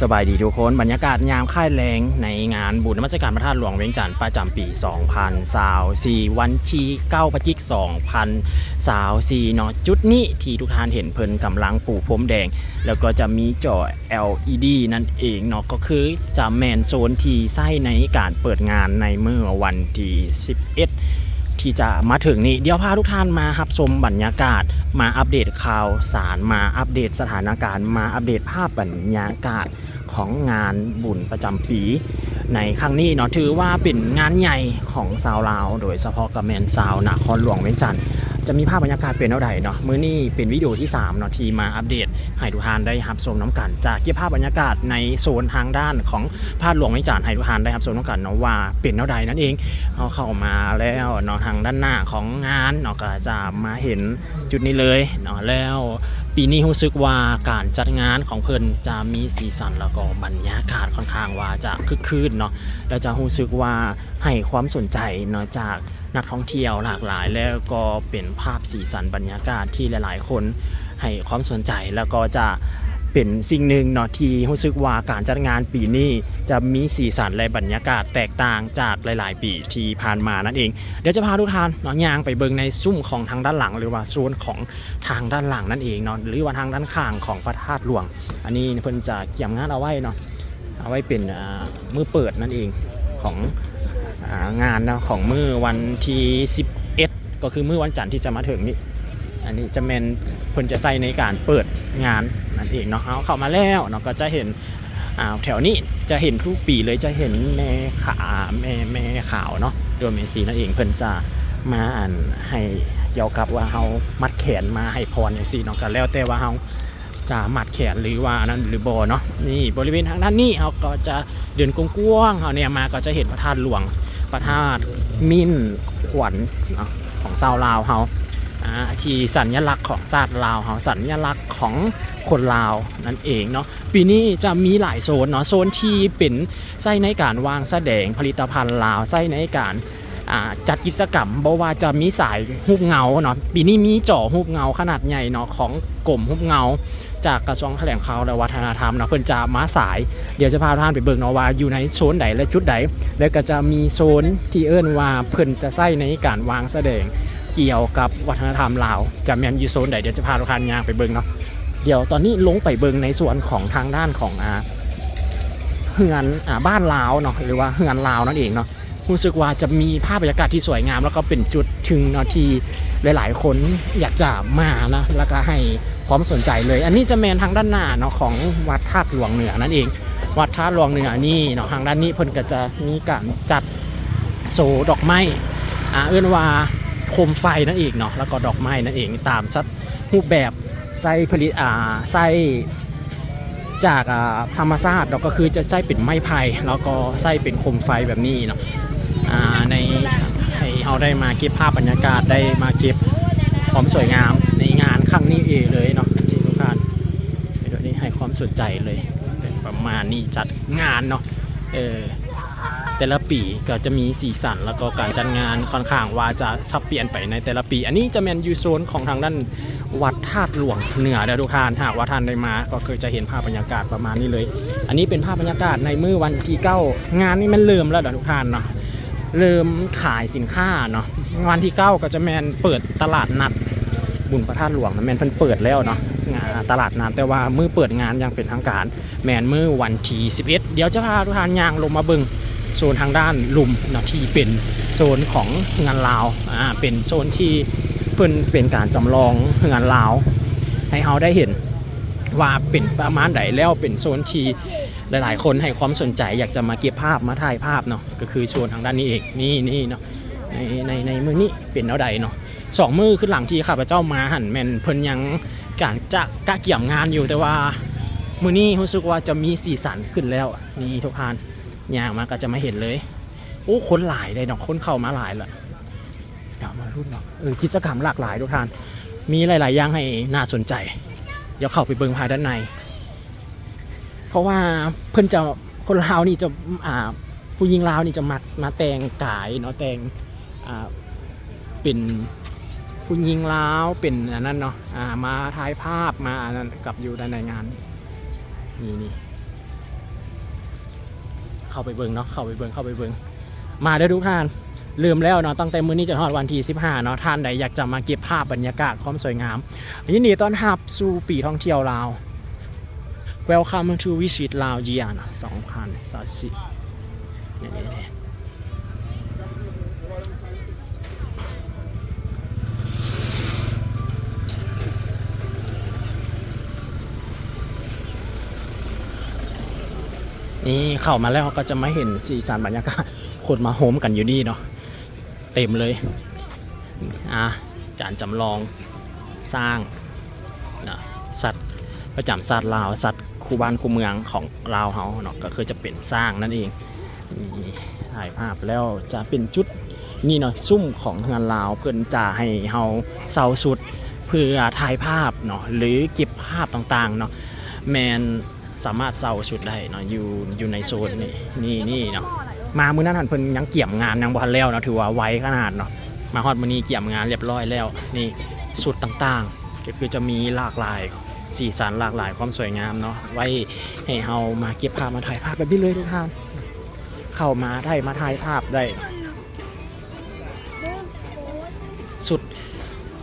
สบายดีทุกคนบรรยากาศยามค่ายแรงในงานบุญนมัสการพระธาตุหลวงเวียงจันทร์ประจำปี2024วันที่9พฤศจิกายน2024เนาะจุดนี้ที่ทุกท่านเห็นเพิ่นกำลังปูพรมแดง แล้วก็จะมีจอ LED นั่นเองเนาะก็คือจะแมนโซนที่ใช้ในการเปิดงานในเมื่อวันที่ 11 ที่จะมาถึงนี้เดี๋ยวพาทุกท่านมาหับชมบรรยากาศ มาอัปเดตข่าวสารมาอัปเดตสถานการณ์ มาอัปเดตภาพบรรยากาศ ของงานบุญประจำปี ในครั้งนี้เนาะถือว่าเป็นงานใหญ่ของชาวลาว โดยเฉพาะกับแมนซาวนครหลวงเวียงจันทร์จะมีภาพบรรยากาศเป็นเท่าใดเนาะมื้อนี้เป็นวิดีโอที่3เนาะที่มาอัปเดตให้ทุกท่านได้รับชมน้ำกัน จากเก็บภาพบรรยากาศในโซนทางด้านของพาดหลวงเวียงจันทร์ให้ทุกท่านได้รับชมน้ำกันเนาะว่าเป็นเท่าใดนั่นเองเอาเข้ามาแล้วเนาะทางด้านหน้าของงานเนาะก็จะมาเห็นจุดนี้เลยเนาะแล้ว ปีนี้รู้สึกว่าการจัดงานของเพิ่นจะมีสีสันแล้วก็บรรยากาศค่อนข้างว่าจะคึกคืนเนาะแล้วจะรู้สึกว่าให้ความสนใจเนาะจากนักท่องเที่ยวหลากหลาย แล้วก็เป็นภาพสีสันบรรยากาศที่หลาย ๆ คนให้ความสนใจแล้วก็จะ เป็นสิ่งหนึ่งเนาะที่รู้สึกว่าการจัดงานปีนี้จะมีสีสันและบรรยากาศแตกต่างจากหลาย ๆ ปีที่ผ่านมานั่นเอง เดี๋ยวจะพาทุกท่านเนาะย่างไปเบิงในซุ้มของทางด้านหลัง หรือว่าโซนของทางด้านหลังนั่นเองเนาะหรือว่าทางด้านข้างของพระธาตุหลวง อันนี้เพิ่นจะเกี่ยมงานเอาไว้เนาะเอาไว้เป็นอ่ามือเปิดนั่นเองของงานเนาะของมือวันที่ 11 ก็คือมือวันจันทร์ที่จะมาถึงนี้ อันนี้จะเป็นเพิ่นจะใส่ในการเปิดงานนั่นเองเนาะเอาเข้ามาแล้วเนาะก็จะเห็นอ่าแถวนี้จะเห็นทุกปีเลยจะเห็นแม่ขาแม่แม่ขาวเนาะโดยเมซีนั่นเองเพิ่นจะมาอ่านให้เกี่ยวกับว่าเฮามัดแขนมาให้พรอย่างซี่เนาะก็แล้วแต่ว่าเฮาจะมัดแขนหรือว่าอันนั้นหรือบ่เนาะนี่บริเวณทางด้านนี้เฮาก็จะเดินกว้างๆเฮาเนี่ยมาก็จะเห็นพระธาตุหลวงพระธาตุมิ่นขวัญของชาวลาวเฮา ที่สัญลักษณ์ของชาติลาวเฮาสัญลักษณ์ของคนลาวนั่นเองเนาะปีนี้จะมีหลายโซนเนาะโซนที่เป็นไส้ในการวางแสดงผลิตภัณฑ์ลาวไส้ในการจัดกิจกรรมบ่ว่าจะมีสายฮูบเงาเนาะปีนี้มีจ่อฮูบเงาขนาดใหญ่เนาะของกลุ่มฮูบเงา จากกระทรวงแถลงข่าวและวัฒนธรรมเนาะเพิ่อนจะมาสายเดี๋ยวจะพาท่านไปเบิ่งเนาะว่าอยู่ในโซนใดและจุดใดแล้วก็จะมีโซนที่เอิ้นว่าเพิ่อนจะใช้ในการวางแสดง เกี่ยวกับวัฒนธรรมลาวจะแมนยูโซนไหนเดี๋ยวจะพาทุกท่านย่างไปเบิงเนาะเดี๋ยวตอนนี้ลงไปเบิงในส่วนของทางด้านของอาเฮือนอ่าบ้านลาวเนาะหรือว่าเฮือนลาวนั่นเองเนาะรู้สึกว่าจะมีภาพบรรยากาศที่สวยงาม แล้วก็เป็นจุดถึงเนาะที่หลาย ๆ คนอยากจะมานะแล้วก็ให้ความสนใจเลย อันนี้จะแมนทางด้านหน้าเนาะของวัดธาตุหลวงเหนือนั่นเอง วัดธาตุหลวงเหนือนี่เนาะทางด้านนี้เพิ่นก็จะมีการจัดโซดอกไม้อ่าเอื้อนว่า โคมไฟนั่นเองเนาะแล้วก็ดอกไม้นั่นเองตามสัดรูปแบบไส้ผลิตอ่าไส้จากอ่าธรรมชาติเราก็คือจะไส้เป็นไม้ไผ่แล้วก็ไส้เป็นโคมไฟแบบนี้เนาะอ่าในให้เราได้มาเก็บภาพบรรยากาศได้มาเก็บความสวยงามในงานครั้งนี้เองเลยเนาะที่ทุกท่านเดี๋ยวนี้ให้ความสนใจเลยเป็นประมาณนี้จัดงานเนาะเออ แต่ละปีก็จะมีสีสันแล้วก็การจัดงานค่อนข้างว่าจะสับเปลี่ยนไปในแต่ละปี อันนี้จะเป็นยูโซนของทางด้านวัดธาตุหลวงเหนือเด้อทุกท่านหากว่าท่านได้มาก็เคือจะเห็นภาพบรรยากาศประมาณนี้เลย อันนี้เป็นภาพบรรยากาศในมื้อวันที่เก้างานนี้มันเริ่มแล้วเด้อทุกท่านเนาะเริ่มขายสินค้าเนาะวันที่เก้าก็จะแมนเปิดตลาดนัดบุญพระธาตุหลวงนะแมนเพิ่นเปิดแล้วเนาะงานตลาดนัดแต่ว่ามือเปิดงานยังเป็นทางการ แมนมือวันที่11 เดี๋ยวจะพาทุกท่านย่างลงมาบิง โซนทางด้านลุมเนาะที่เป็นโซนของงานลาวอ่าเป็นโซนที่เพิ่นเป็นการจำลองงานลาว ให้เราได้เห็นว่าเป็นประมาณใดแล้วเป็นโซนที่หลาย ๆ คนให้ความสนใจอยากจะมาเก็บภาพมาถ่ายภาพเนาะก็คือโซนทางด้านนี้เองนี่นี่เนาะในในในมือนี้เป็นเอาใดเนาะสองมือขึ้นหลังที่ข้าพเจ้ามาหันแมนเพิ่นยังการจะกะเกี่ยมงานอยู่แต่ว่ามือนี้รู้สึกว่าจะมีสีสันขึ้นแล้วนี่ทุกท่าน ยางมาก็จะมาเห็นเลยโอ้คนหลายเลยเนาะคนเข้ามาหลายละเดี๋ยวมารุ่นเนาะเออกิจกรรมหลากหลายทุกท่าน มีหลาย ๆ อย่างให้น่าสนใจ เดี๋ยวเข้าไปเบิ่งภายด้านใน เพราะว่าเพิ่อนจะคนลาวนี่จะอ่าผู้หญิงลาวนี่จะมักมาแต่งกายเนาะแต่งอ่าเป็นผู้หญิงลาวเป็นอันนั้นเนาะอ่ามาถ่ายภาพมาอันนั้นกับอยู่ด้านในงานนี่นี่ เข้าไปเบิงเนาะเข้าไปเบิงเข้าไปเบิงมาได้ทุกท่านลืมแล้วเนาะตั้งแต่มื้อนี้จะฮอดวันที่15เนาะท่านใดอยากจะมาเก็บภาพบรรยากาศความสวยงามยินดีต้อนรับสู่ปีท่องเที่ยวลาว Welcome to visit Lao Year เนาะ2024 นี่เข้ามาแล้วก็จะมาเห็นสีสันบรรยากาศคนมาโฮมกันอยู่นี่เนาะเต็มเลยอะการจำลองสร้างนะสัตว์ประจำสัตว์ลาวสัตว์คู่บ้านคู่เมืองของลาวเฮาเนาะก็คือจะเป็นสร้างนั่นเองถ่ายภาพแล้วจะเป็นจุดนี่เนาะซุ่มของงานลาวเพื่อนจะให้เฮาเซาสุดเพื่อถ่ายภาพเนาะหรือเก็บภาพต่างๆเนาะแมน สามารถเซาชุดได้เนาะอยู่อยู่ในโซนนี่นี่นี่เนาะมามื้อนั้นหันเพิ่นยังเกี่ยมงานยังบ่ทันแล้วเนาะถือว่าไวขนาดเนาะมาฮอดมื้อนี้เกี่ยมงานเรียบร้อยแล้วนี่สุดต่างๆ ก็คือจะมีหลากหลายสีสันหลากหลายความสวยงามเนาะไว้ให้เฮามาเก็บภาพมาถ่ายภาพแบบนี้เลยทุกท่านเข้ามาได้มาถ่ายภาพได้สุด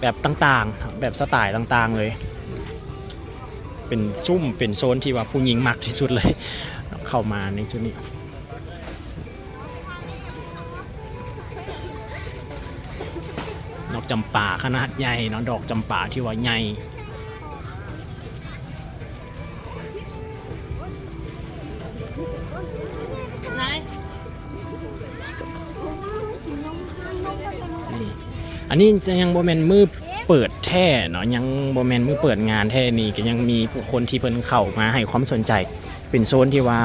แบบต่างๆ แบบสไตล์ต่างๆเลย เป็นซุ่มเป็นโซนที่ว่าผู้หญิงมักที่สุดเลย เข้ามาในจุดนี้ดอกจำป่าขนาดใหญ่เนาะดอกจำป่าที่ว่าใหญ่นี่อันนี้จะยังโบแมนมือ เปิดแท่เนาะยังโบแมนมือเปิดงานแท่นี่ก็ยังมีผู้คนที่เพิ่นเข้ามาให้ความสนใจ เป็นโซนที่ว่า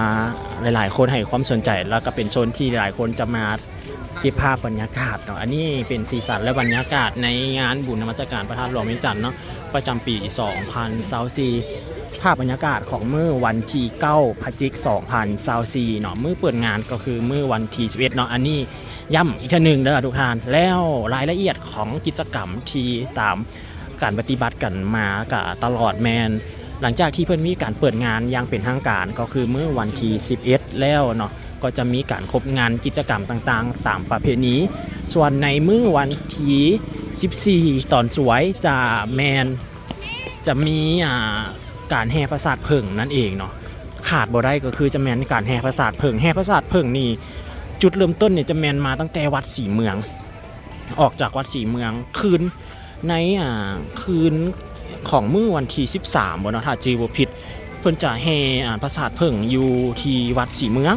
หลาย ๆ คนให้ความสนใจ แล้วก็เป็นโซนที่หลายคนจะมาเก็บภาพบรรยากาศเนาะอันนี้เป็นสีสันและบรรยากาศในงานบุญนมัสการพระธาตุหลวงเวียงจันทร์เนาะประจำปี 2024ภาพบรรยากาศของเมื่อวันที่9พฤศจิก2024เนาะเมื้อเปิดงานก็คือเมื้อวันที่11เนาะอันนี้ ย้ำอีกทีหนึ่งเด้อทุกท่านแล้วรายละเอียดของกิจกรรมที่ตามการปฏิบัติกันมากับตลอดแมนหลังจากที่เพิ่อนมีการเปิดงานอย่างเป็นทางการก็คือเมื่อวันที่ 11 แล้วเนาะก็จะมีการครบงานกิจกรรมต่างๆ ตามประเพณีส่วนในมื้อวันที่14 ตอนสวยจะแมนจะมีอ่าการแห่ประสาทเพิ่งนั่นเองเนาะขาดบ่ได้ก็คือจะแมนการแห่ประสาทเพิ่งแห่ประสาทเพิ่งนี่ จุดเริ่มต้นเนี่ยจะแมนมาตั้งแต่วัดสีเมือง ออกจากวัดสีเมืองคืนในอ่าคืนของมื้อวันที่ 13บนเนาะถ้าจือบ่ผิดเพิ่นจะแห่อ่าปราสาทเพิ่งอยู่ที่วัดสีเมือง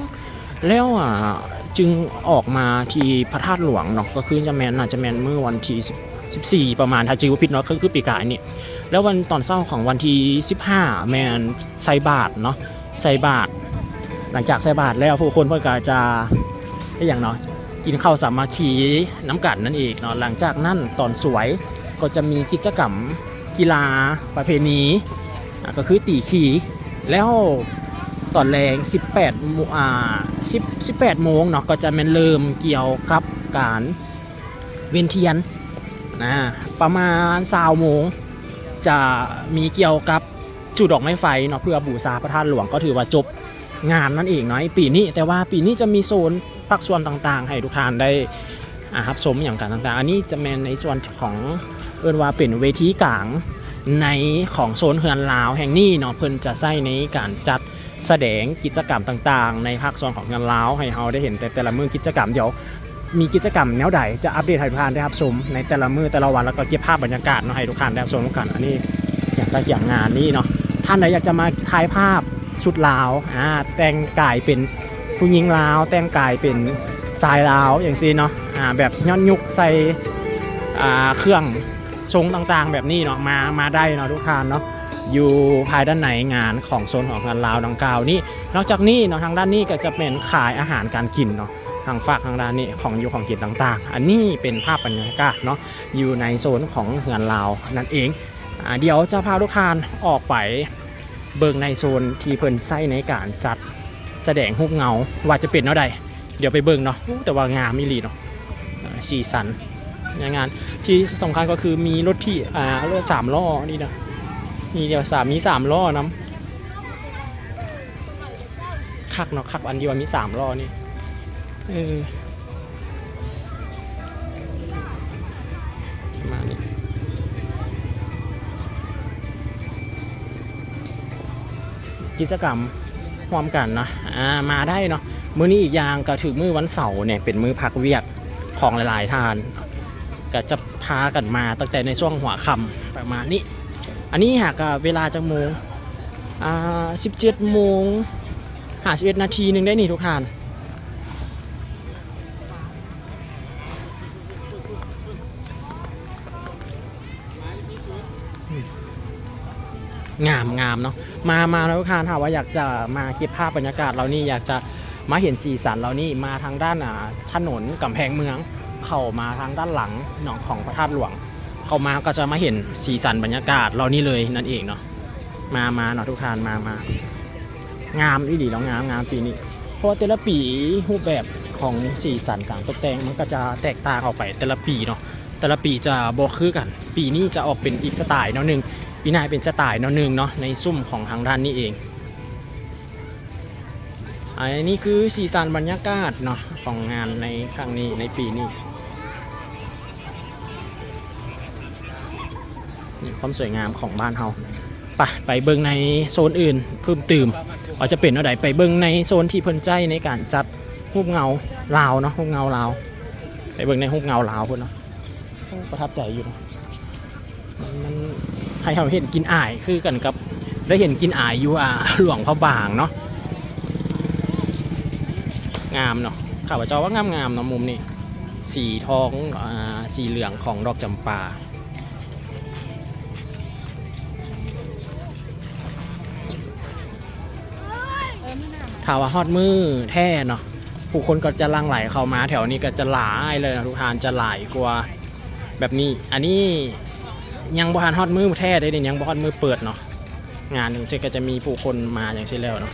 แล้วอ่าจึงออกมาที่พระธาตุหลวงเนาะก็คือจะแมนน่าจะแมนมื้อวันที่14 ประมาณถ้าจือบ่ผิดเนาะก็คือปีกายนี่แล้ววันตอนเช้าของวันที่ 15 แมนใส่บาตรเนาะใส่บาตรหลังจากใส่บาตรแล้วผู้คนเพิ่นก็จะ ได้อย่างเนาะกินข้าวสามัคคีน้ำกันนั่นเองเนาะหลังจากนั้นตอนสวยก็จะมีกิจกรรมกีฬาประเพณีก็คือตีขี่แล้วตอนแรง 18โมงอ่า10 18โมงเนาะก็จะแมันเริ่มเกี่ยวกับการเวียนเทียนนะประมาณ20โมงจะมีเกี่ยวกับจุดดอกไม้ไฟเนาะเพื่อบูชาพระธาตุหลวงก็ถือว่าจบงานนั่นเองเนาะปีนี้แต่ว่าปีนี้จะมีโซน ภาคส่วนต่างๆ ให้ทุกท่านได้รับชมอย่างกันต่างๆ อันนี้จะเป็นในส่วนของเอินว่าเป็นเวทีกลางในของโซนเฮือนลาวแห่งนี้เนาะเพิ่นจะใช้ในการจัดแสดงกิจกรรมต่างๆ ในภาคส่วนของเฮือนลาวให้เราได้เห็นแต่แต่ละมือกิจกรรมเดี๋ยวมีกิจกรรมแนวใดจะอัปเดตให้ทุกท่านได้รับชมในแต่ละมือแต่ละวันแล้วก็เก็บภาพบรรยากาศเนาะให้ทุกท่านได้รับชมกันอันนี้อย่างตะเกียงงานนี้เนาะท่านไหนอยากจะมาถ่ายภาพชุดลาวอ่าแต่งกายเป็น ผู้หญิงลาวแต่งกายเป็นชายลาวอย่างซีเนาะอ่าแบบย้อนยุกใส่อ่าเครื่องทรงต่างๆ แบบนี้เนาะมามาได้เนาะทุกท่านเนาะอยู่ภายด้านในงานของโซนของงานลาวดังกล่าวนี่นอกจากนี้เนาะทางด้านนี้ก็จะเป็นขายอาหารการกินเนาะทางฝากทางด้านนี้ของอยู่ของกินต่างๆ อันนี้เป็นภาพบรรยากาศเนาะอยู่ในโซนของเฮือนลาวนั่นเองอเดี๋ยวจะพาทุกท่านออกไปเบิ่งในโซนที่เพิ่นใช้ในการจัด แสดงรูปเงาว่าจะเป็นเนาะใดเดี๋ยวไปเบิ่งเนาะแต่ว่างามมิลีเนาะสีสันในงานที่สำคัญก็คือมีรถที่อ่ารถสามล้อนี่นะมีเดียวสามมีสามล้อน้ำขคักเนาะคักอันเดียวมีสามล้อนี่เออมานี้กิจกรรม ร่วมกันเนาะอ่ามาได้เนาะมื้อนี้อีกอย่างก็ถือมื้อวันเสาร์เนี่ยเป็นมื้อพักเวียกของหลาย ๆ ทาน ก็จะพากันมาตั้งแต่ในช่วงหัวค่ำประมาณนี้ อันนี้หากเวลาจะโมงอ่า17โมง51นาทีหนึ่งได้นี่ทุกท่าน งามงามเนาะมามาแล้วทุกท่านถ้าว่าอยากจะมาเก็บภาพบรรยากาศเรานี่อยากจะมาเห็นสีสันเรานี่มาทางด้านถนนกำแพงเมือง เข้ามาทางด้านหลังหนองของพระธาตุหลวง เข้ามาก็จะมาเห็นสีสันบรรยากาศเรานี่เลยนั่นเองเนาะมามาเนาะทุกท่านมามางามอีดีแล้วงามงามปีนี้เพราะแต่ละปีรูปแบบของสีสันการตกแต่งมันก็จะแตกต่างออกไปแต่ละปีเนาะแต่ละปีจะบอคือกัน ปีนี้จะออกเป็นอีกสไตล์เนาะหนึ่ง ปีน้าเป็นสไตล์เนาะหนึ่งเนาะในซุ้มของทางด้านนี้เองอันนี้คือสีสันบรรยากาศเนาะของงานในครั้งนี้ในปีนี้นี่ความสวยงามของบ้านเฮาไปไปเบิ่งในโซนอื่นเพิ่มเติมว่าจจะเป็นอะไรไปเบิ่งในโซนที่เพิ่นใจในการจัดรูปเงาลาวเนาะรูปเงาลาวไปเบิ่งในรูปเงาลาวเพิ่นเนาะประทับใจอยู่เนาะมันมัน ให้เราเห็นกินอายคือกันกับได้เห็นกินอายอยู่อ่าหลวงพระบางเนาะงามเนาะข้าพเจ้าว่างามงามเนาะมุมนี้สีทองอ่าสีเหลืองของดอกจำปาข่าวว่าฮอดมือแท้เนาะผู้คนก็จะลังไหลเข้ามาแถวนี้ก็จะหลายเลยนะทุกทานจะหลายกว่าแบบนี้ อันนี้ ยังบ่ทันฮอดมือแท้ได้เนี่ยยังบ่ฮอดมือเปิดเนาะงานหนึ่งเช่นก็จะมีผู้คนมาอย่างเช่นแล้วเนาะ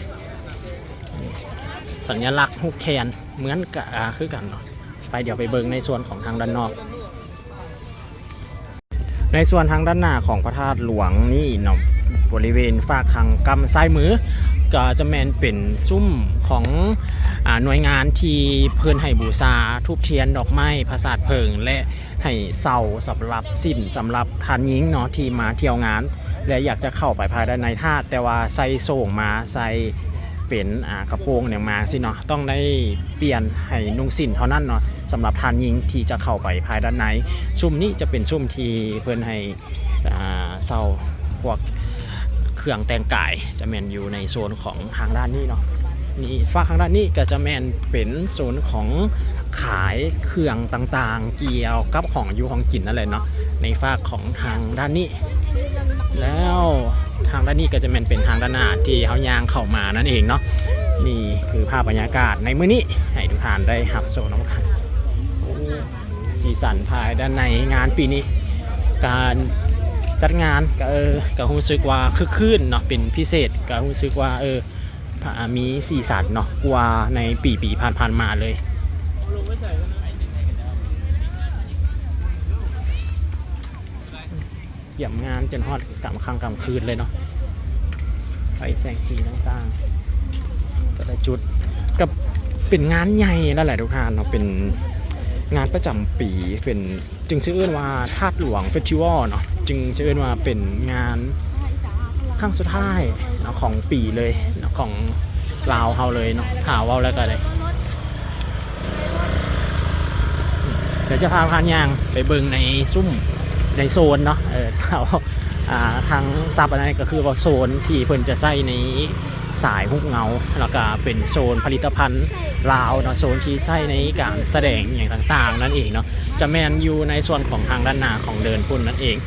สัญลักษณ์ฮูกแคนเหมือนกับอ่าคือกันเนาะไปเดี๋ยวไปเบิ่งในส่วนของทางด้านนอก ในส่วนทางด้านหน้าของพระธาตุหลวงนี่เนาะบริเวณฝากทางกำซ้ายมือ ก็จะแมนเป็นซุ้มของ หน่วยงานที่เพิ่อนให้บูชาทูบเทียนดอกไม้พระสาดเพิง และให้เสาสำหรับสิ้นสำหรับทานหญิงเนาะที่มาเที่ยวงาน และอยากจะเข้าไปภายด้านในธาตุแต่ว่าใส่โส่งมาใส่เป็นกระโปรงเนี่ยมาสิเนาะต้องได้เปลี่ยนให้นุ่งสิ้นเท่านั้นเนาะสำหรับทานหญิงที่จะเข้าไปภายด้านในซุ้มนี้จะเป็นซุ้มที่เพิ่อนให้อ่าเสาพวกเครื่องแต่งกายจะแมนอยู่ในโซนของทางด้านนี้เนาะ นี่ฝ้ากทางด้านนี้ก็จะแมนเป็นโซนของขายเครื่องต่างๆ เกี่ยวกับของอยู่ของกินนั่นแหละเนาะในฝ้าของทางด้านนี้ แล้วทางด้านนี้ก็จะแมนเป็นทางด้านหน้าที่เขายางเข้ามานั่นเองเนาะนี่คือภาพบรรยากาศในมื้อนี้ให้ทุกท่านได้หับโซนน้ำขันสีสันภายด้านในงานปีนี้ การจัดงานก็เออก็รู้สึกว่าคึกคืนเนาะเป็นพิเศษก็รู้สึกว่าเออ มีสีสันเนาะกว่าในปีปีๆผ่านๆมาเลยเกี่ยมงานจนฮอดกำค่ำกำคืนเลยเนาะไฟแสงสีต่างๆแต่ละจุดกับเป็นงานใหญ่นั่นแหละทุกท่านเนาะเป็นงานประจำปีเป็นจึงชื่อเอื้นว่าธาตุหลวงเฟสติวัลเนาะจึงชื่อเอื้นว่าเป็นงานครั้งสุดท้ายของปีเลย ของลาวเฮาเลยเนาะหาเว่าแล้วก็เลยเดี๋ยวจะพาพานยางไปเบิงในซุ่มในโซนเนาะเออเอาอ่าทางซับอันนั้นก็คือว่าโซนที่เพิ่นจะใส่ในสายฮุกเงา แล้วก็เป็นโซนผลิตภัณฑ์ลาวเนาะโซนที่ใช้ในการแสดงอย่างต่างๆ นั่นเองเนาะจะแมนอยู่ในส่วนของทางด้านหน้าของเดินพุ่นนั่นเอง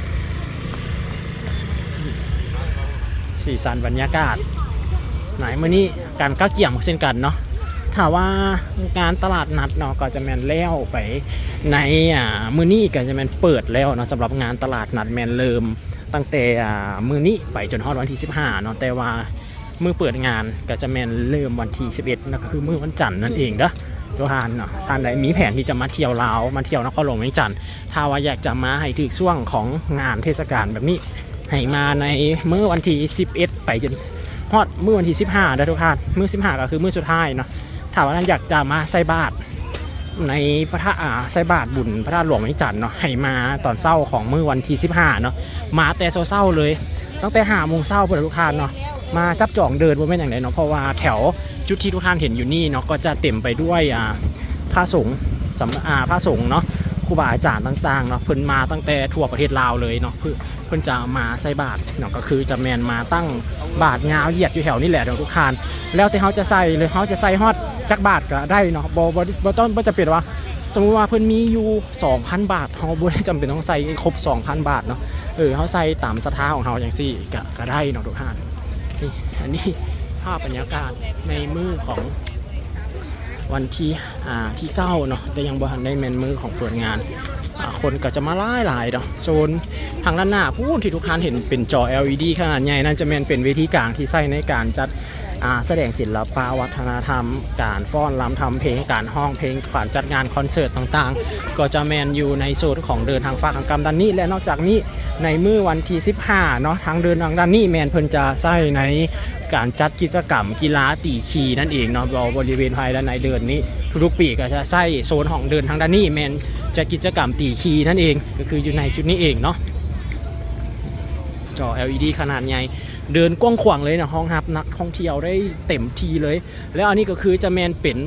สีสันบรรยากาศ หนมื่อนี้การก้าเกี่ยมเช่นกันเนาะถ้าว่าการตลาดนัดเนาะก็จะแมนแล้วไปในอ่ามือนี้ก็จะแมนเปิดแล้วเนาะสำหรับงานตลาดนัดแมนเริ่มตั้งแต่อ่ามือนี้ไปจนฮอดวันที่ 15เนาะแต่ว่ามือเปิดงานก็จะแมนเริ่มวันที่ 11นั่นก็คือมือวันจันทร์นั่นเองเด้อทุกท่านเนาะท่านใดมีแผนที่จะมาเที่ยวลาวมาเที่ยวนครหลวงเวียงจันทร์ถ้าว่าอยากจะมาให้ถึงช่วงของงานเทศกาลแบบนี้ให้มาในเมื่อวันที่ 11 ไปจน ฮอดมื้อวันที่15เด้ทุกท่านมื้อ15ก็คือมื้อสุดท้ายเนาะถ้าว่าท่านอยากจะมาใส่บาตรในพระธาตุอ่าใส่บาตรบุญพระธาตุหลวงวิจันทร์เนาะให้มาตอนเช้าของมื้อวันที่15เนาะมาแต่เช้าเลย ตั้งแต่5โมงเช้าเพื่อทุกท่านเนาะมาจับจองเดินบ่แม่นอย่างไรเนาะเพราะว่าแถวจุดที่ทุกท่านเห็นอยู่นี่เนาะก็จะเต็มไปด้วยอ่าพระสงฆ์สำอาพระสงฆ์เนาะครูบาอาจารย์ต่างๆเนาะเพิ่นมาตั้งแต่ทั่วประเทศลาวเลยเนาะเพื่อ เพิ่นจะมาใส่บาตรเนาะก็คือจะแมนมาตั้งบาตรยาวเหยียดอยู่แถวนี่แหละเนาะทุกท่าน แล้วแต่เขาจะใส่เลยเขาจะใส่ฮอดจักบาทก็ได้เนาะบ่บ่บ่ต้องบ่จะเป็นว่า สมมุติว่าเพิ่นมีอยู่ 2,000 บาทเฮาบ่ได้จำเป็นต้องใส่ครบ 2,000 บาทเนาะเออเฮาใส่ตามศรัทธาของเฮาอย่างซี่ก็ก็ได้เนาะทุกท่านนี่อันนี้ภาพบรรยากาศในมือของวันที่อ่าที่เก้าเนาะแต่ยังบ่ทันได้แมนมือของเปิดงาน คนก็จะมาหลายหลายเนาะโซนทางด้านหน้าพูนที่ทุกท่านเห็นเป็นจอ LED ขนาดใหญ่นั่นจะแมนเป็นเวทีกลางที่ใช้ในการจัดแสดงศิลปะวัฒนธรรม การฟ้อนรำทำเพลงการห้องเพลงการจัดงานคอนเสิร์ตต่างๆ ก็จะแมนอยู่ในโซนของเดินทางฟ้าทางกรรมด้านนี้ และนอกจากนี้ในมือวันที่ 15เนาะทางเดินทางด้านนี้แมนเพิ่นจะใส่ใน การจัดกิจกรรมกีฬาตีขีนั่นเองเนาะบริเวณภายในเดินนี้ทุกๆปีก็จะใส่โซนของเดินทางด้านนี้แมนจะกิจกรรมตีขีนั่นเองก็คืออยู่ในจุดนี้เองเนาะจอ LED ขนาดใหญ่เดินกว้างขวางเลยนะห้องรับนักท่องเที่ยวได้เต็มทีเลย แล้วอันนี้ก็คือจะแมนเป็น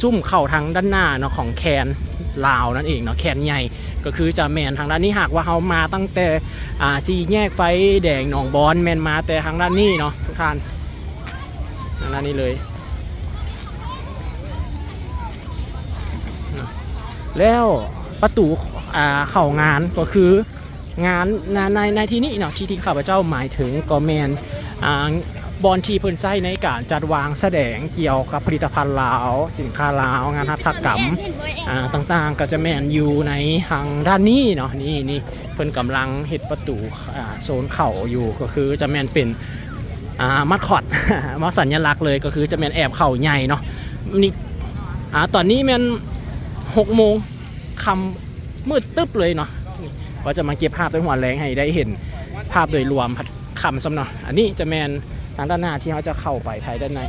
ซุ่มเข่าทางด้านหน้าเนาะของแคน ลาวนั่นเองเนาะแคนใหญ่ก็คือจะแมนทางด้านนี้หากว่าเขามาตั้งแต่อ่าซีแยกไฟแดงหนองบอนแมนมาแต่ทางด้านนี้เนาะทุกท่านทางด้านนี้เลยแล้วประตูเข่างานก็คืองานในในในที่นี้เนาะที่ที่ข้าพเจ้าหมายถึงก็แมนอ่า บอลที่เพิ่นใช้ในการจัดวางแสดงเกี่ยวกับผลิตภัณฑ์ลาว สินค้าลาว งานหัตถกรรมอ่าต่างๆ ก็จะแมนอยู่ในทางด้านนี้เนาะนี่นี่เพิ่นกำลังเฮ็ดประตูอ่าโซนเข่าอยู่ก็คือจะแมนเป็นอ่ามัดคอดมัดสัญลักษณ์เลยก็คือจะแมนแอบเข่าใหญ่เนาะนี่อ่าตอนนี้แมนหกโมงคำมืดตึ๊บเลยเนาะว่าจะมาเก็บภาพด้วยหัวแรงให้ได้เห็นภาพโดยรวมคำสำเนาะอันนี้จะแมน ทางด้านหน้าที่เขาจะเข้าไปภายด้านใน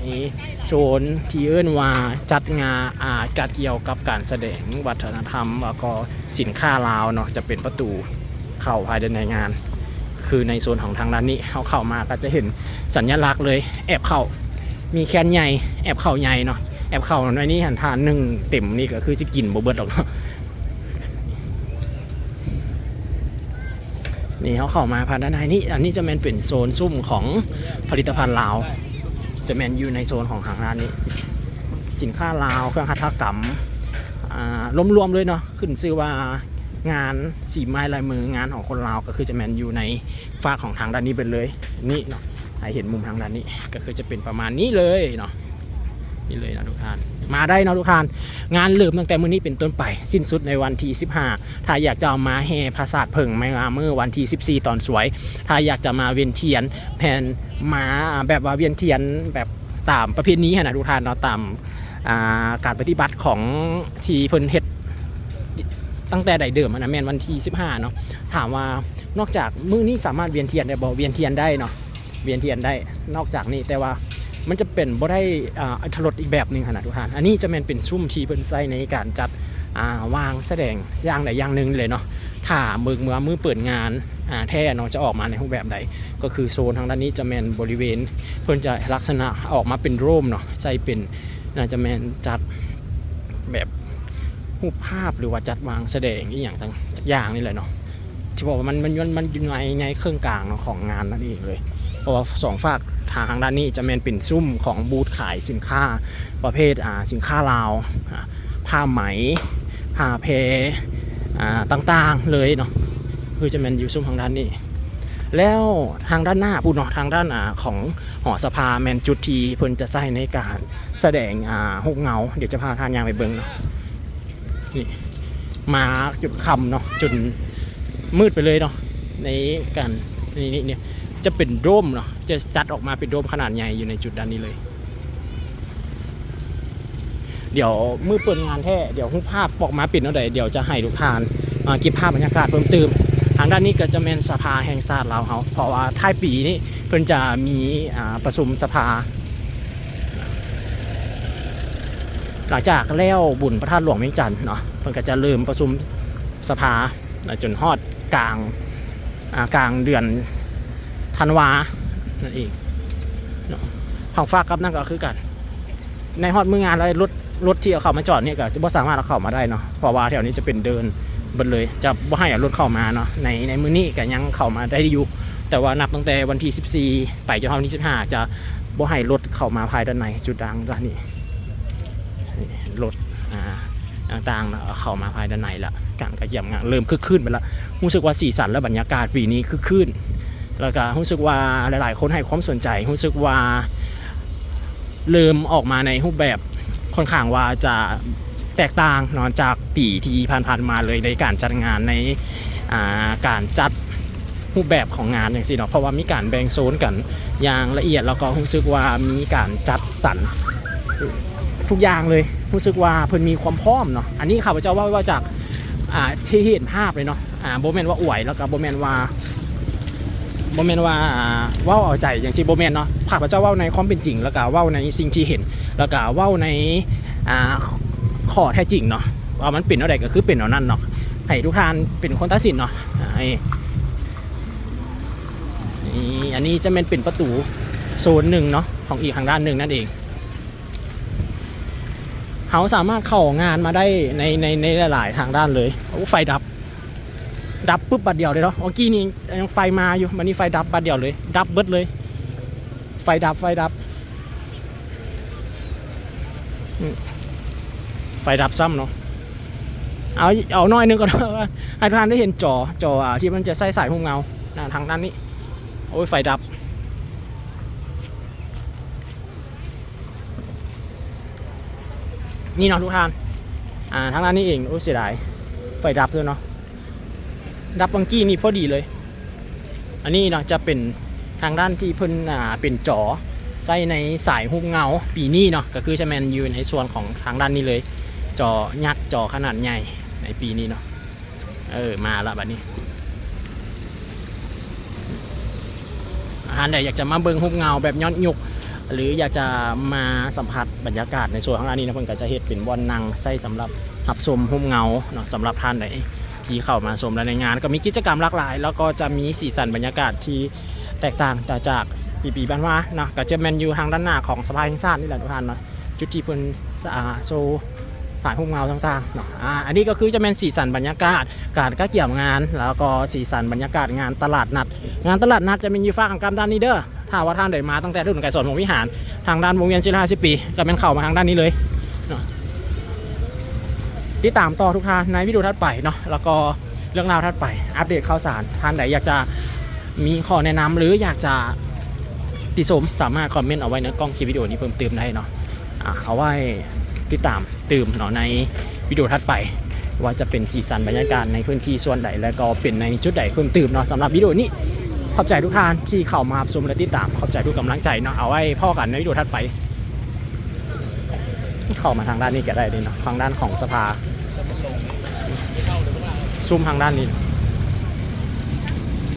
โซนที่เอิ้นว่าจัดงานอาจัดเกี่ยวกับการแสดงวัฒนธรรมแล้วก็สินค้าลาวเนาะจะเป็นประตูเข้าภายด้านในงาน คือในโซนของทางด้านนี้เขาเข้ามาก็จะเห็นสัญลักษณ์เลยแอบเข้ามีแคนใหญ่แอบเข้าใหญ่เนาะแอบเข้าในนี้หันทานหนึ่งเต็มนี่ก็คือจะกินบ่เบิดหรอกเนาะ นี่เขาเข้ามาผ่านด้านในนี่อันนี้จะแมนเป็นโซนซุ่มของผลิตภัณฑ์ลาว จะแมนอยู่ในโซนของทางร้านนี้ สินค้าลาว เครื่องหัตถกรรมอ่ารวมๆเลยเนาะขึ้นชื่อว่างานสีไม้ลายมืองานของคนลาวก็คือจะแมนอยู่ในฝากของทางด้านนี้ไปเลย นี่เนาะให้เห็นมุมทางด้านนี้ก็คือจะเป็นประมาณนี้เลยเนาะ นี่เลยนะทุกท่าน มาได้นะทุกท่าน งานเริ่มตั้งแต่มื้อนี้เป็นต้นไป สิ้นสุดในวันที่ 15 ถ้าอยากจะามาแห่พระศาสเพิ่งมาเมื่อวันที่ 14 ตอนสวย ถ้าอยากจะมาเวียนเทียนแผ่นมาแบบว่าเวียนเทียนแบบตามประเพณีนะทุกท่านเนาะตามาการปฏิบัติของที่เพิ่นเฮ็ดตั้งแต่ใดเดิมอะนะแม่นวันที่ 15 เนาะถามว่านอกจากมื้อนี้สามารถเวียนเทียนได้บ่เวียนเทียนได้เนาะเวียนเทียนได้นอกจากนี้แต่ว่า มันจะเป็นบ่ได้อ่าอัตรสอีกแบบหนึ่งขนาดทุกท่านอันนี้จะเป็นเป็นซุ่มที่เพิ่นใช้ในการจัดอ่าวางแสดงอย่างใดอย่างหนึ่งเลยเนาะถ้ามือเมื่อมือเปิดงานอ่าแท้เนาะจะออกมาในรูปแบบใด ก็คือโซนทางด้านนี้จะแมนบริเวณ เพิ่นจะลักษณะออกมาเป็นร่มเนาะใช้เป็นน่าจะแมนจัดแบบรูปภาพหรือว่าจัดวางแสดงอีกอย่างต่างอย่างนี่แหละเนาะที่บอกว่ามันมันมันมันอยู่ในในเครื่องกลางเนาะของงานนั่นเองเลย เพราะว่าสองฝากทางด้านนี้จะแมนเป็นซุ่มของบูธขายสินค้าประเภทอ่าสินค้าลาวอ่าผ้าไหมผ้าเพอ่าต่างๆเลยเนาะคือจะแมนอยู่ซุ่มทางด้านนี้ แล้วทางด้านหน้าพูดเนาะทางด้านอ่าของหอสภาแมนจุดทีเพิ่นจะใช้ในการแสดงอ่าหกเงา เดี๋ยวจะพาทานยางไปเบิ่งเนาะนี่มาจุดคำเนาะจนมืดไปเลยเนาะในการนี่นี่เนี่ย จะเป็นโดมเนาะจะจัดออกมาเป็นโดมขนาดใหญ่อยู่ในจุดด้านนี้เลย เดี๋ยวมือเปิดงานแท้เดี๋ยวรูปภาพออกมาปิดเนาะเดี๋ยวเดี๋ยวจะให้ทุกทานเก็บภาพบรรยากาศเพิ่มเติมหางด้านนี้ก็จะเป็นสภาแห่งชาติลาวเขาเพราะว่าท้ายปีนี้เพิ่นจะมีประชุมสภา หลังจากแล้วบุญพระธาตุหลวงเวียงจันทน์เนาะเพิ่นก็จะเริ่มประชุมสภาจนฮอดกลางกลางเดือน ธันวานั่นเองของฝากกับนั่นก็คือกัน ในฮอดมืองานแล้วรถรถที่เอาเข้ามาจอดเนี่ยก็จะบ่สามารถเอาเข้ามาได้เนาะเพราะว่าแถวนี้จะเป็นเดินบนเลยจะบ่ให้รถเข้ามาเนาะในในมือนี้ก็ยังเข้ามาได้อยู่แต่ว่านับตั้งแต่วันที่ 14 ไปจนถึงวันที่15 จะบ่ให้รถเข้ามาภายด้านในจุดดังด้านนี้รถอ่าต่างๆเนาะเอาเข้ามาภายด้านในละการกระเยี่ยมงานเริ่มคึกคืนไปละรู้สึกว่าสีสันและบรรยากาศปีนี้คึกคืน แล้วก็รู้สึกว่าหลาย ๆ คนให้ความสนใจรู้สึกว่าเริ่มออกมาในรูปแบบค่อนข้างว่าจะแตกต่างนอนจากปีที่ผ่านๆมาเลยในการจัดงานในาการจัดรูปแบบของงานอย่างสิเนาะเพราะว่ามีการแบ่งโซนกันอย่างละเอียดแล้วก็รู้สึกว่ามีการจัดสรรทุกอย่างเลยรู้สึกว่าเพิ่นมีความพร้อมเนาะอันนี้ข้าพเจ้าว่าว่าจากที่เห็นภาพเลยเนาะอ่าโบแมนว่าอวยแล้วก็โบแมนว่า โมเมนว่าอ่าเว้าเอาใจอย่างที่โบแมนเนาะข้าพเจ้าว้าในความเป็นจริง แล้วก็ว้าในสิ่งที่เห็น แล้วก็ว้าในอ่าข้อแท้จริงเนาะว่ามันเป็นอะไรก็คือเป็นเอานั่นเนาะให้ทุกท่านเป็นคนตัดสินเนาะอ่าไอ้นี่อันนี้จะเป็นเป็นประตูโซนหนึ่งเนาะของอีกทางด้านหนึ่งนั่นเองเขาสามารถเข้างานมาได้ในในในหลาย ๆ ทางด้านเลยโอ้ไฟดับ ดับปุ๊บบัดเดียวเลยเนาะเมื่อกี้นี่ยังไฟมาอยู่มันนี่ไฟดับบัดเดียวเลย ดับเบิดเลย ไฟดับไฟดับ ไฟดับซ้ำเนาะเอาเอาหน้อยนึงก่อนนะว่าให้ทุกท่านได้เห็นจอจอที่มันจะใส่สายหุ้มเงานะทางด้านนี้โอ้ยไฟดับนี่เนาะทุกท่าน อ่าทางด้านนี้เอง โอ้ยเสียดาย ไฟดับด้วยเนาะ ดับบังกี้นี่พอดีเลย อันนี้เนาะจะเป็นทางด้านที่เพิ่นอ่าเป็นจอใส่ในสายหุ้มเงา ปีนี้เนาะก็คือจะแมนอยูในส่วนของทางด้านนี้เลย จอยักษ์จอขนาดใหญ่ในปีนี้เนาะเออมาละบัดนี้อาหารใดอยากจะมาเบิ่งหุ้มเงาแบบย้อนยุกหรืออยากจะมาสัมผัสบรรยากาศในส่วนของอันนี้นะเพิ่นก็จะเฮ็ดเป็นบอนนั่งใส่สำหรับรับชมหุ้มเงาเนาะสำหรับท่านใด ที่เข้ามาชมและในงาน ก็มีกิจกรรมหลากหลาย แล้วก็จะมีสีสันบรรยากาศที่แตกต่างแต่จากปีปีบ้านว่าเนาะก็จะแมนอยู่ทางด้านหน้าของสภาแห่งชาตินี่แหละทุกท่านเนาะจุดที่เพิ่นสอ่าโซสายหุ้มเงาต่างๆเนาะอ่าอันนี้ก็คือจะเป็นสีสันบรรยากาศ การก็เกี่ยวงาน แล้วก็สีสันบรรยากาศงานตลาดนัด งานตลาดนัดจะมีอยู่ฝั่งกำด้านนี้เด้อถ้าว่าท่านใดมาตั้งแต่รุ่นไก่สอนของวิหาร ทางด้านวงเวียนศิลาสิปี ก็เป็นเข้ามาทางด้านนี้เลย ติดตามต่อทุกท่านในวิดีโอถัดไปเนาะแล้วก็เรื่องราวถัดไป อัปเดตข่าวสารท่านใดอยากจะมีข้อแนะนำหรืออยากจะติชมสามารถคอมเมนต์เอาไว้ในกล้องคลิปวิดีโอนี้เพิ่มเติมได้เนาะอะเอาไว้ติดตามเติมเนาะในวิดีโอถัดไป ว่าจะเป็นสีสันบรรยากาศในพื้นที่ส่วนใดและก็เป็นในจุดใดเพิ่มเติมเนาะสำหรับวิดีโอนี้ขอบใจทุกท่านที่เข้ามาชมและติดตามขอบใจทุกกำลังใจเนาะเอาไว้พ่อกันในวิดีโอถัดไป เข้ามาทางด้านนี้ก็ได้เลยเนาะทางด้านของสภา ซูมทางด้านนี้